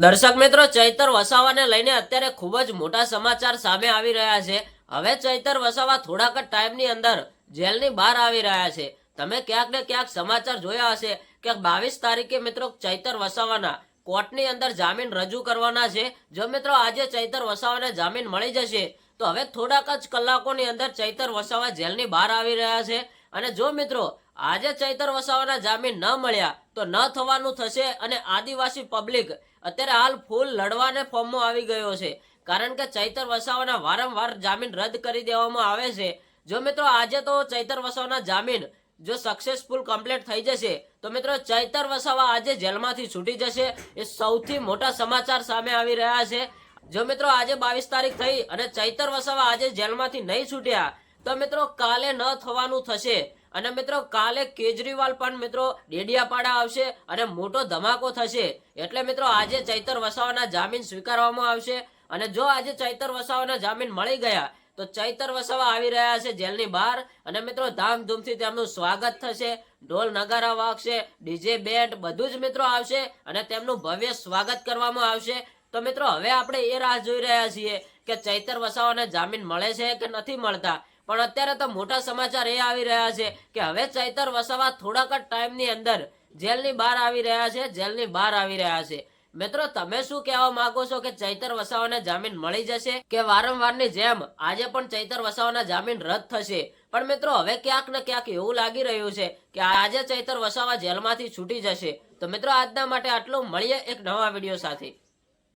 દર્શક મિત્રો, ચૈતર વસાવાને લઈને અત્યારે ખૂબ જ મોટા સમાચાર સામે આવી રહ્યા છે. હવે ચૈતર વસાવા થોડાક જ ટાઈમની અંદર જેલની બહાર આવી રહ્યા છે. તમે ક્યાંક ને ક્યાંક સમાચાર જોયા હશે કે બાવીસ તારીખે મિત્રો ચૈતર વસાવાના કોર્ટની અંદર જામીન રજૂ કરવાના છે. જો મિત્રો આજે ચૈતર વસાવાને જામીન મળી જશે, તો હવે થોડાક જ કલાકોની અંદર ચૈતર વસાવા જેલની બહાર આવી રહ્યા છે. અને જો મિત્રો આજે ચૈતર વસાવાના જામીન ન મળ્યા, તો ન થવાનું થશે અને આદિવાસી પબ્લિક અત્યારે હાલ ફૂલ લડવાને ફોર્મમાં આવી ગયો છે. કારણ કે ચૈતર વસાવાના વારંવાર જામીન રદ કરી દેવામાં આવે છે. જો મિત્રો, આજે તો ચૈતર વસાવાના જામીન જો સક્સેસફુલ કમ્પ્લીટ થઈ જશે, તો મિત્રો ચૈતર વસાવા આજે જેલમાંથી છૂટી જશે. એ સૌથી મોટા સમાચાર સામે આવી રહ્યા છે. જો મિત્રો, આજે બાવીસ તારીખ થઈ અને ચૈતર વસાવા આજે જેલમાંથી નહીં છૂટ્યા, તો મિત્રો કાલે ન થવાનું થશે. અને મિત્રો, કાલે કેજરીવાલ પણ મિત્રો ડેડિયાપાડા આવશે અને મોટો ધમાકો થશે. એટલે મિત્રો, આજે ચૈતર વસાવાના જામીન સ્વીકારવામાં આવશે. અને જો આજે ચૈતર વસાવાના જામીન મળી ગયા, તો ચૈતર વસાવા આવી રહ્યા છે જેલની બહાર. અને મિત્રો, ધામધૂમથી તેમનું સ્વાગત થશે. ઢોલ નગારા વાગશે, ડીજે બેન્ડ બધું જ મિત્રો આવશે અને તેમનું ભવ્ય સ્વાગત કરવામાં આવશે. તો મિત્રો, હવે આપણે એ રાહ જોઈ રહ્યા છીએ કે ચૈતર વસાવાને જામીન મળે છે કે નથી મળતા. પણ અત્યારે તો મોટા સમાચાર એ આવી રહ્યા છે કે હવે ચૈતર વસાવા થોડાક જ ટાઈમની અંદર જેલની બહાર આવી રહ્યા છે, જેલની બહાર આવી રહ્યા છે. મિત્રો, તમે શું કહેવા માંગો છો કે ચૈતર વસાવાને જામીન મળી જશે? કે વારંવારની જેમ આજે પણ ચૈતર વસાવાના જામીન રદ થશે? પણ મિત્રો, હવે ક્યાંક ને ક્યાંક એવું લાગી રહ્યું છે કે આજે ચૈતર વસાવા જેલમાંથી છૂટી જશે. તો મિત્રો, આજના માટે આટલું. મળીએ એક નવા વીડિયો સાથે.